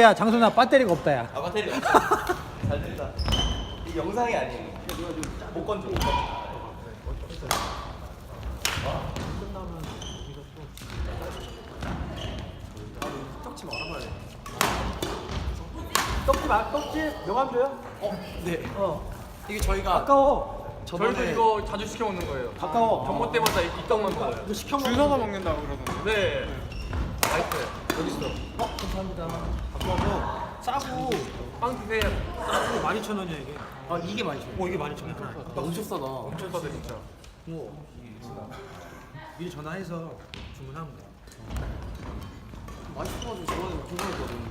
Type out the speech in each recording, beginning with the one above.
야 장선아 배터리가 없다 야. 아 배터리 잘 된다. 이 영상이 아니에요. 못 건져. 못 건져. 떡집 알아봐야 돼. 떡집 아 떡집 명함 줘요? 어, 네. 어. 이게 저희가 가까워. 저번에 저희도 이거 자주 시켜 먹는 거예요. 가까워. 정모 때마다 이 떡만 먹어요. 이거 시켜 먹어. 줄 서서 먹는다고 그러던데. 네. 맛있어요. 여기 있어. 어 감사합니다. 가까워. 싸고. 빵 드세요. 12,000원이야 이게. 아 이게 많이 줘요. 어 이게 12,000원. 엄청 싸다. 엄청 싸다 진짜. 미리 전화해서 주문하면 돼. 맛있어가지고 저번에 궁금했거든.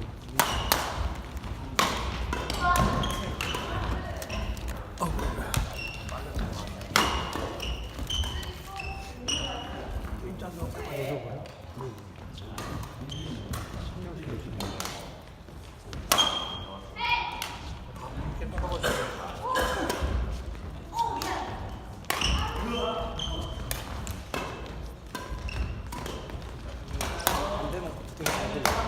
Thank you.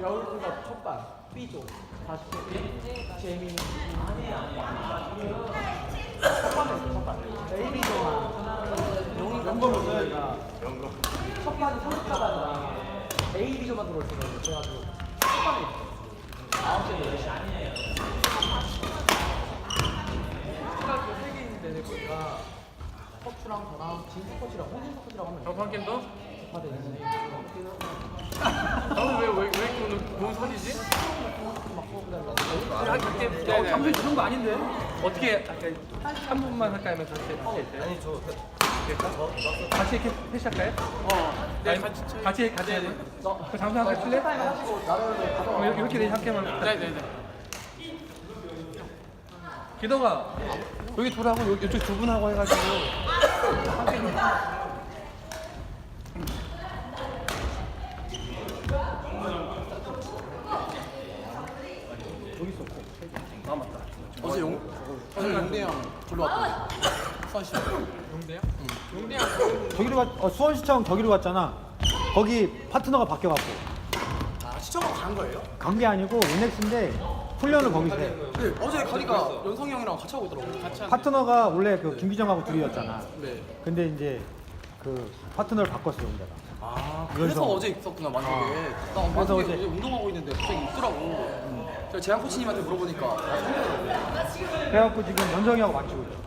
여울이가 첫반 B조 40개 재민 첫반에 첫반 AB조만 용이 연금을 저희가 첫반이 30가단이랑 AB조만 들어있어요 그래가지고 첫반에 9시에 10시 초등학교 3개 내내 보니까 커츠랑 저랑 진수 커츠랑 홍진수 커츠랑 하면 정판 게임도? 왜 왜 왜 소리지? 한 게임 어, 네, 점수 주는 거 아닌데? 어떻게 한 분만 할까요? 하면 같이 할까요? 아니 저 같이 이렇게 패시할까요? 어. 네, 같이 같이 같이 해야 돼. 그 장수 한번 칠래? 그럼 이렇게 이렇게 돼 함께만. 네 네 네. 기도가 여기 둘하고 요- 이쪽 두 분하고 해가지고 함께 좀. 어제 용 어제 용대 형 졸로 왔던데. 수아씨. 용대요? 저기로 갔, 어, 수원시청 저기로 갔잖아. 거기 파트너가 바뀌어갖고. 아 시청으로 간 거예요? 간 게 아니고 은엑스인데 훈련을 거기서 해. 네. 어제 가니까 연성이 형이랑 같이 하고 있더라고요. 같이 한. 파트너가 원래 그 김기정하고 둘이었잖아. 네. 근데 이제 그 파트너를 바꿨어, 여기다가. 아 그래서 연성. 어제 있었구나 만약에. 나 그래서 만약에 어제- 어제 운동하고 있는데 갑자기 있더라고. 제가 재한 코치님한테 물어보니까 그래갖고 지금 연성이하고 맞추고 있어.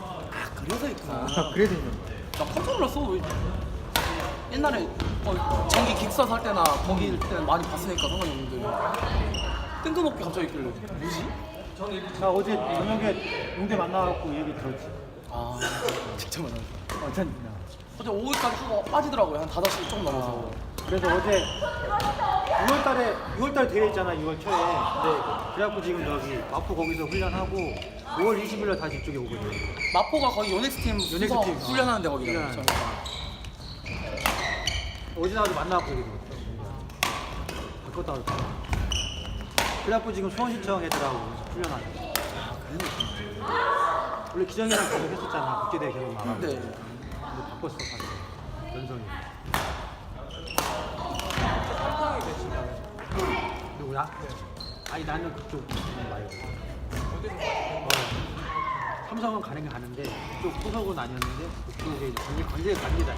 아 그래서 있구나. 그래서 있는 거야. 나 깜짝 놀랐어. 왜- 옛날에 어, 전기 기숙사 살 때나 거기 때는 많이 봤으니까 상관이 없는데 뜬금없게 갑자기 있길래 뭐지? 나 어제 저녁에 용대 만나갖고 얘기 들었지. 아 직접 만났어. 어, 전, 어제 오후까지 하고 빠지더라고요. 한 5시 좀 넘어서. 그래서 어제 6월달에 6월달 대회 있잖아 6월 초에. 네. 그래갖고 지금 저기 마포 거기서 훈련하고 5월 20일날 다시 이쪽에 오거든. 마포가 거의 요넥스 팀 요넥스 순서 팀. 훈련하는 데 거기잖아요. 훈련하는 데. 어제 나도 얘기 들었어. 바꿨다 그랬어. 그래갖고 지금 수원시청 애들하고 훈련하는 거. 원래 기정이랑 계속 했었잖아. 국제대회 계속 나가고. 네. 근데 바꿨어, 바꿨어. 연성이. 누구야? 아니 나는 그쪽 말고. 어, 삼성은 가는 게 가는데 그쪽 소속은 아니었는데 그쪽에 이제 관계 관계 관계자.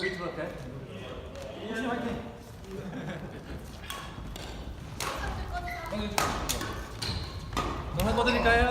여기 들어갈까요? 열심히 화이팅! 너무 거 드릴까요?